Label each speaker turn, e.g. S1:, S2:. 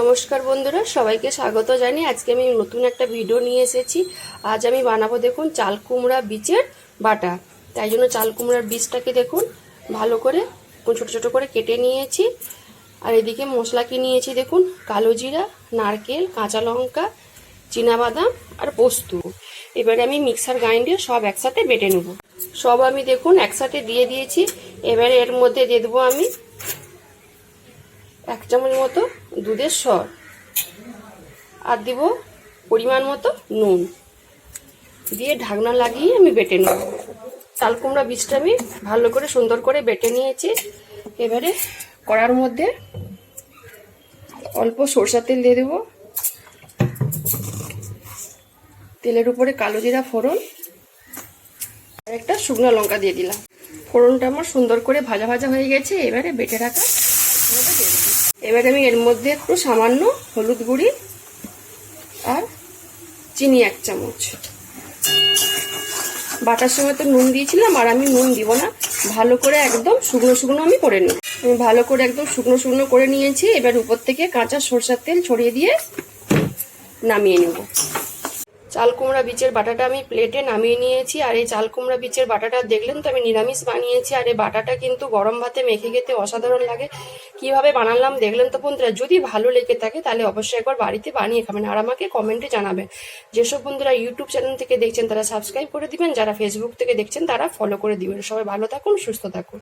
S1: নমস্কার বন্ধুরা, সবাইকে স্বাগত জানি আজকে আমি নতুন একটা ভিডিও নিয়ে এসেছি। আজ আমি বানাবো দেখুন চাল কুমড়া বীজের বাটা। তাই জন্য চাল কুমড়ার বীজটাকে দেখুন, ভালো করে ছোটো ছোটো করে কেটে নিয়েছি। আর এদিকে মশলা কি নিয়েছি দেখুন, কালো জিরা, নারকেল, কাঁচা লঙ্কা বাদাম আর পোস্ত। এবারে আমি মিক্সার গ্রাইন্ডে সব একসাথে বেটে নেব। সব আমি দেখুন একসাথে দিয়ে দিয়েছি। এবারে এর মধ্যে দিয়ে দেবো আমি এক চামচ মতো দুধের সর। আর দিব পরিমাণ মতো নুন। দিয়ে ঢাকনা লাগিয়ে আমি বেটে নেব। চাল কুমড়া বীজটা আমি ভালো করে সুন্দর করে বেটে নিয়েছি। এবারে কড়ার মধ্যে অল্প সরষা তেল দিয়ে দেবো। তেলের উপরে কালো জিরা ফোড়ন। আর একটা শুকনো লঙ্কা দিয়ে দিলাম। ফোড়নটা আমার সুন্দর করে ভাজা ভাজা হয়ে গেছে। এবারে বেটে রাখা এবারে আমি এর মধ্যে একটু সামান্য হলুদ গুঁড়ি আর চিনি এক চামচ। বাটার সময় তো নুন দিয়েছিলাম, আর আমি নুন দিব না। ভালো করে একদম শুকনো শুকনো আমি করে নেব। আমি ভালো করে একদম শুকনো শুকনো করে নিয়েছি। এবার উপর থেকে কাঁচা সরষের তেল ছড়িয়ে দিয়ে নামিয়ে নেব। চাল কুমড়া বীজের বাটাটা আমি প্লেটে নামিয়ে নিয়েছি, আর এই চাল কুমড়া বীজের বাটাটা দেখলেন তো, আমি নিরামিষ বানিয়েছি, আর এই বাটাটা কিন্তু গরম ভাতে মেখে খেতে অসাধারণ লাগে। কীভাবে বানালাম দেখলেন তো বন্ধুরা, যদি ভালো লেগে থাকে তাহলে অবশ্যই একবার বাড়িতে বানিয়ে খাবেন, আর আমাকে কমেন্টে জানাবেন। যেসব বন্ধুরা ইউটিউব চ্যানেল থেকে দেখছেন তারা সাবস্ক্রাইব করে দিবেন, যারা ফেসবুক থেকে দেখছেন তারা ফলো করে দিবেন। সবাই ভালো থাকুন, সুস্থ থাকুন।